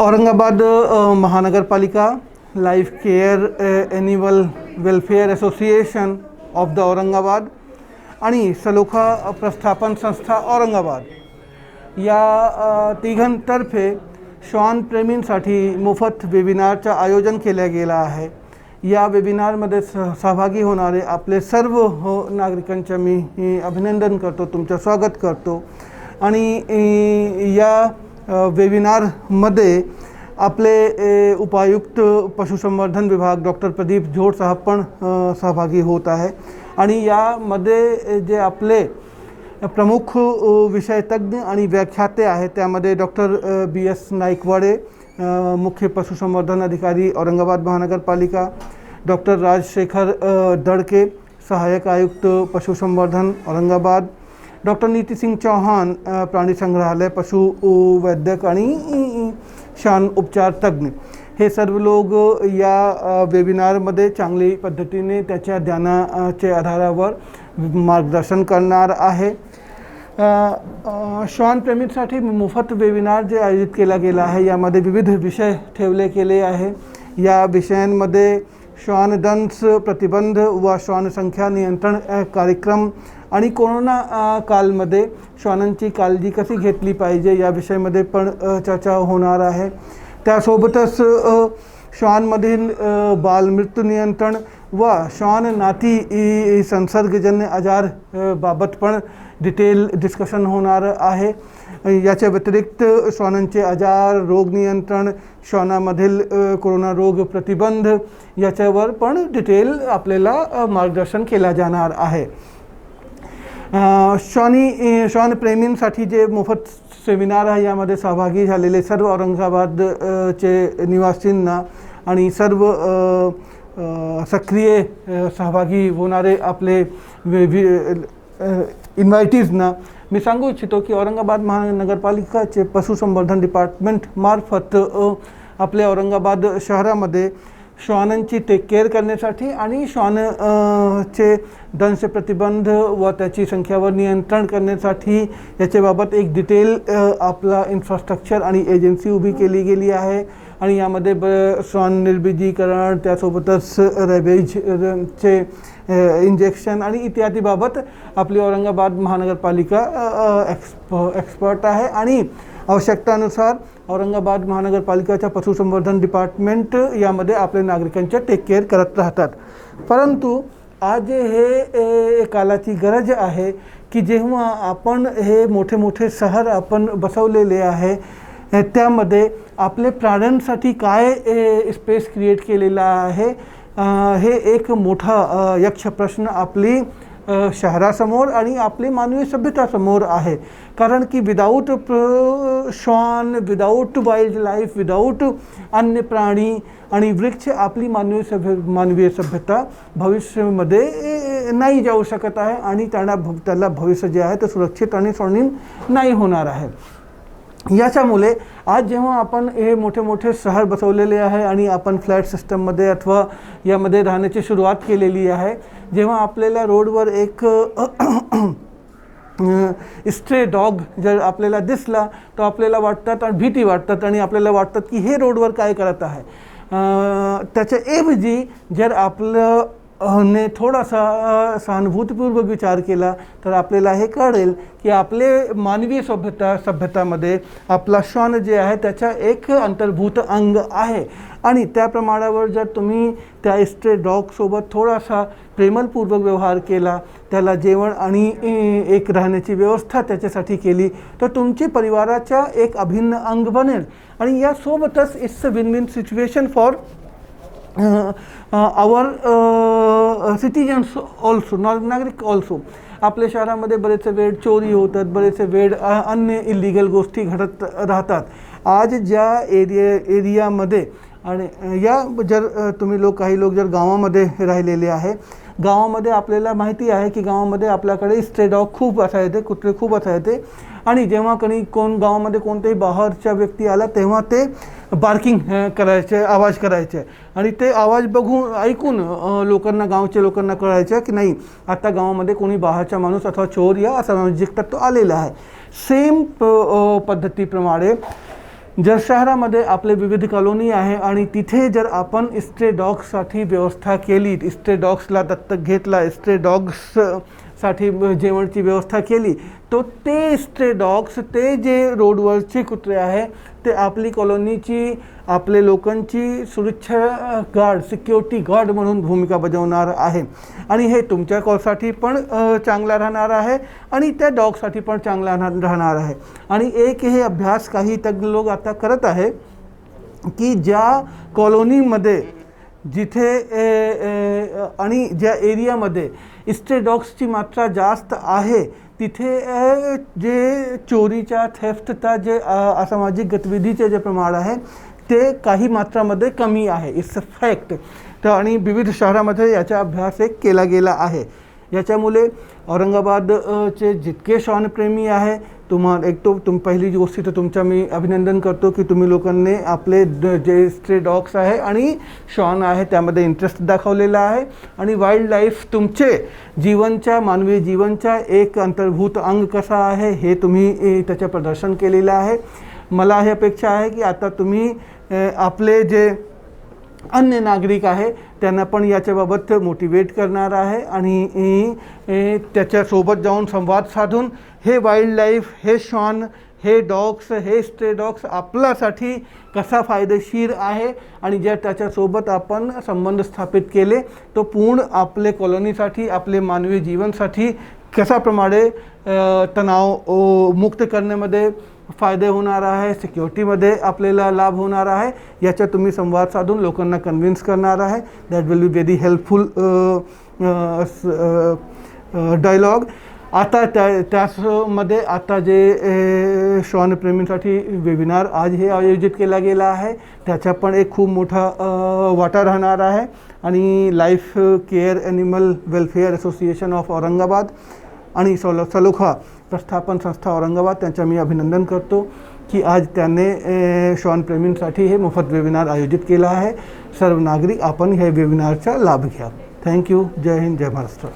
औरंगाबाद महानगरपालिका life care annual welfare association of the Aurangabad आणि सलोखा प्रस्थापन संस्था औरंगाबाद. या तिघांतर्फे श्वानप्रेमींसाठी मोफत वेबिनारचं आयोजन केलं गेलं आहे. या वेबिनारमध्ये सह सहभागी होणारे आपले सर्व हो नागरिकांचं मी अभिनंदन करतो तुमचं स्वागत करतो. आणि या वेबिनारमध्ये आपले उपायुक्त पशुसंवर्धन विभाग डॉक्टर प्रदीप झोड साहेब पण सहभागी होत आहे. आणि यामध्ये जे आपले प्रमुख विषयतज्ञ आणि व्याख्याते आहेत त्यामध्ये डॉक्टर बी एस नाईकवाडे मुख्य पशुसंवर्धन अधिकारी औरंगाबाद महानगरपालिका डॉक्टर राजशेखर दडके सहाय्यक आयुक्त पशुसंवर्धन औरंगाबाद डॉक्टर नीती सिंग चौहान प्राणी संग्रहालय पशु वैद्यक आणि शान उपचार तज्ज्ञ हे सर्व लोक या वेबिनारमध्ये चांगली पद्धतीने त्याच्या ज्ञानाच्या आधारावर मार्गदर्शन करणार आहे. अ, श्वानप्रेमींसाठी मोफत वेबिनार जे आयोजित केला गेला आहे यामध्ये विविध विषय ठेवले गेले आहे. या विषयांमध्ये श्वानदंश प्रतिबंध व श्वानसंख्या नियंत्रण कार्यक्रम. आणि कोरोना कालमध्ये श्वानांची काळजी कशी घेतली पाहिजे या विषयामध्ये पण चर्चा होणार आहे. त्यासोबतच श्वानमधील बालमृत्यू नियंत्रण व श्वान नाती संसर्गजन्य आजार बाबत पण डिटेल डिस्कशन होणार आहे. याच्या व्यतिरिक्त श्वानांचे आजार रोग नियंत्रण श्वानामधील कोरोना रोग प्रतिबंध याच्यावर पण डिटेल आपल्याला मार्गदर्शन केला जाणार आहे. श्वानी श्वानप्रेमींसाठी जे मोफत सेमिनार आहे यामध्ये सहभागी झालेले सर्व औरंगाबादचे निवासींना आणि सर्व आ, सक्रिय सहभागी होणारे आपले इन्व्हायटीजना मी सांगू इच्छितो की औरंगाबाद महानगरपालिकाचे पशुसंवर्धन डिपार्टमेंट मार्फत आपल्या औरंगाबाद शहरामध्ये श्वानांची टेक केअर करण्यासाठी आणि श्वान चे दंश प्रतिबंध व त्याची संख्यावर नियंत्रण करण्यासाठी याच्याबाबत एक डिटेल आपला इन्फ्रास्ट्रक्चर आणि एजन्सी उभी केली गेली आहे. आणि यामध्ये ब श्वान निर्बिजीकरण त्यासोबतच रॅबेजचे चे इंजेक्शन आणि इत्यादीबाबत आपली औरंगाबाद महानगरपालिका एक्सप एक्सपर्ट आहे. आणि आवश्यकतानुसार औरंगाबाद महानगरपालिकाच्या पशुसंवर्धन डिपार्टमेंट यामध्ये आपल्या नागरिकांच्या टेक केअर करत राहतात. परंतु आज हे कालाची गरज आहे की जेव्हा आपण हे मोठे मोठे शहर आपण बसवलेले आहे त्यामध्ये आपले प्राण्यांसाठी काय स्पेस क्रिएट केलेला आहे? हे एक मोठा यक्ष प्रश्न आपली शहरासमोर आणि आपली मानवी सभ्यतासमोर आहे. कारण की विदाऊट श्वान विदाऊट वाईल्ड लाईफ विदाऊट अन्य प्राणी आणि वृक्ष आपली मानवी सभ्य मानवीय सभ्यता भविष्यामध्ये नाही जाऊ शकत आहे आणि त्यांना भ त्याला भविष्य जे आहे ते सुरक्षित आणि स्वर्णिम नाही होणार आहे. याच्यामुळे आज जेव्हा आपण हे मोठे मोठे शहर बसवलेले आहे आणि आपण फ्लॅट सिस्टममध्ये अथवा यामध्ये राहण्याची सुरुवात केलेली आहे जेव्हा आपल्याला रोडवर एक स्ट्रे डॉग जर आपल्याला दिसला तर आपल्याला वाटतात आणि भीती वाटतात आणि आपल्याला वाटतात की हे रोडवर काय करत आहे. त्याच्याऐवजी जर आपलं ने थोडासा सहानुभूतीपूर्वक विचार केला तर आपल्याला हे कळेल की आपले मानवी सभ्यता सभ्यतामध्ये आपला श्वान जे आहे त्याचा एक अंतर्भूत अंग आहे. आणि त्या प्रमाणावर जर तुम्ही त्या इस्ट्रे डॉगसोबत थोडासा प्रेमलपूर्वक व्यवहार केला त्याला जेवण आणि एक राहण्याची व्यवस्था त्याच्यासाठी केली तर तुमची परिवाराच्या एक अभिन्न अंग बनेल. आणि यासोबतच it's a win win situation for our citizens also नागरिक ऑल्सो आपल्या शहरामध्ये बरेचसे वेळ चोरी होतात बरेचसे वेळ अन्य इलिगल गोष्टी घडत राहतात. आज ज्या एरिया एरियामध्ये आणि या जर तुम्ही लोक काही लोक जर गावामध्ये राहिलेले आहे गावामध्ये आपल्याला माहिती आहे की गावामध्ये आपल्याकडे स्ट्रे डॉग खूप असायचे कुत्रे खूप असायचे. आणि जेव्हा कोणी कोण गावामध्ये कोणत्याही बाहेरच्या व्यक्ती आला तेव्हा ते बार्किंग करायचे आवाज करायचे. आणि ते आवाज बघून ऐकून लोकांना गावच्या लोकांना कळायचं की नाही आता गावामध्ये कोणी बाहेरचा माणूस अथवा चोर या असा असामाजिक तत्व आलेला आहे. सेम प पद्धतीप्रमाणे जर शहरामध्ये आपले विविध कॉलोनी आहे आणि तिथे जर आपण इस्ट्रे डॉग्ससाठी व्यवस्था केली इस्ट्रे डॉग्सला दत्तक घेतला इस्ट्रे डॉग्स साठी जेवणची व्यवस्था केली तो ते स्ट्रे डॉग्स ते जे रोडवरचे कुत्रे आहे ते आपली कॉलनीची आपले लोकांची सुरक्षा गार्ड सिक्युरिटी गार्ड म्हणून भूमिका बजावणार आहे. आणि हे तुमच्या कॉलसाठी पण चांगला राहणार आहे आणि त्या डॉगसाठी पण चांगला राहणार आहे. आणि एक हे अभ्यास काही तज्ञ लोक आता करत आहे की ज्या कॉलोनीमध्ये जिथे आणि ज्या एरियामध्ये इस्टे डॉग्सची मात्रा जास्त आहे तिथे जे चोरीच्या थेफ्टचा जे असामाजिक गतिविधीचे जे प्रमाण आहे ते काही मात्रामध्ये कमी आहे. इट्स अ फॅक्ट तर आणि विविध शहरामध्ये याचा अभ्यास एक केला गेला आहे. याच्यामुळे औरंगाबादचे जितके शॉनप्रेमी आहे तुम्हाला एक तो तुम पहिली गोष्टी तर तुमचा मी अभिनंदन करतो की तुम्ही लोकांनी आपले जे स्ट्रे डॉग्स आहे आणि शॉन आहे त्यामध्ये इंटरेस्ट दाखवलेला आहे. आणि वाईल्ड लाईफ तुमचे जीवनच्या मानवी जीवनच्या एक अंतर्भूत अंग कसा आहे हे तुम्ही त्याचं प्रदर्शन केलेलं आहे. मला हे अपेक्षा आहे की आता तुम्ही आपले जे अन्य नागरिक आहे त्यांना पण याच्याबाबत मोटिवेट करणार आहे आणि त्याच्यासोबत जाऊन संवाद साधून हे वाईल्ड लाईफ हे श्वान हे डॉग्स हे स्ट्रे डॉग्स आपल्यासाठी कसा फायदेशीर आहे आणि ज्या त्याच्यासोबत आपण संबंध स्थापित केले तो पूर्ण आपले कॉलनीसाठी आपले मानवी जीवनसाठी कशाप्रमाणे तणाव मुक्त करण्यामध्ये फायदे होणार आहे सिक्युरिटीमध्ये आपल्याला लाभ होणार आहे याचा तुम्ही संवाद साधून लोकांना कन्व्हिन्स करणार आहे. That will be very helpful dialogue आता त्या त्याचमध्ये आता जे श्वानप्रेमींसाठी वेबिनार आज हे आयोजित केला गेला आहे. त्याचा पण एक खूप मोठा वाटा राहणार आहे. आणि life care animal welfare association of Aurangabad आणि सलो सलोखा प्रस्थापन संस्था औरंगाबाद त्यांच्या मी अभिनंदन करतो की आज त्याने श्वानप्रेमींसाठी हे मोफत वेबिनार आयोजित केला आहे. सर्व नागरिक आपण हे वेबिनारचा लाभ घ्या. थँक्यू जय हिंद जय महाराष्ट्र.